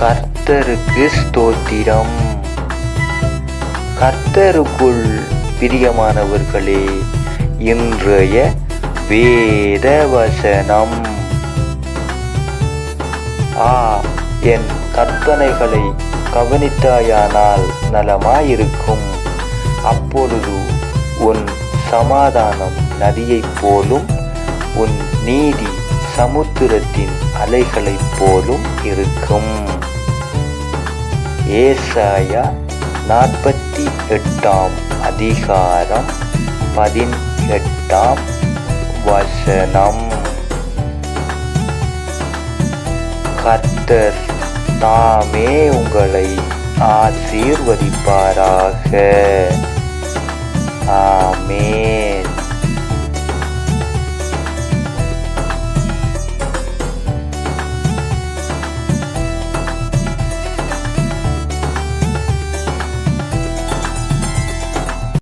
கர்த்தருக்கு ஸ்தோத்திரம். கர்த்தருக்குள் பிரியமானவர்களே இன்றைய வேத வசனம் ஆ என் கற்பனைகளை கவனித்தாயானால் நலமாயிருக்கும். அப்பொழுது உன் சமாதானம் நதியைப் போலும் உன் நீதி சமுத்திரத்தின் அலைகளைப் போலும் இருக்கும். ஏசாயா நாற்பத்தி எட்டாம் அதிகாரம் பதினெட்டாம் வசனம். கர்த்தர் தாமே உங்களை ஆசீர்வதிப்பாராக.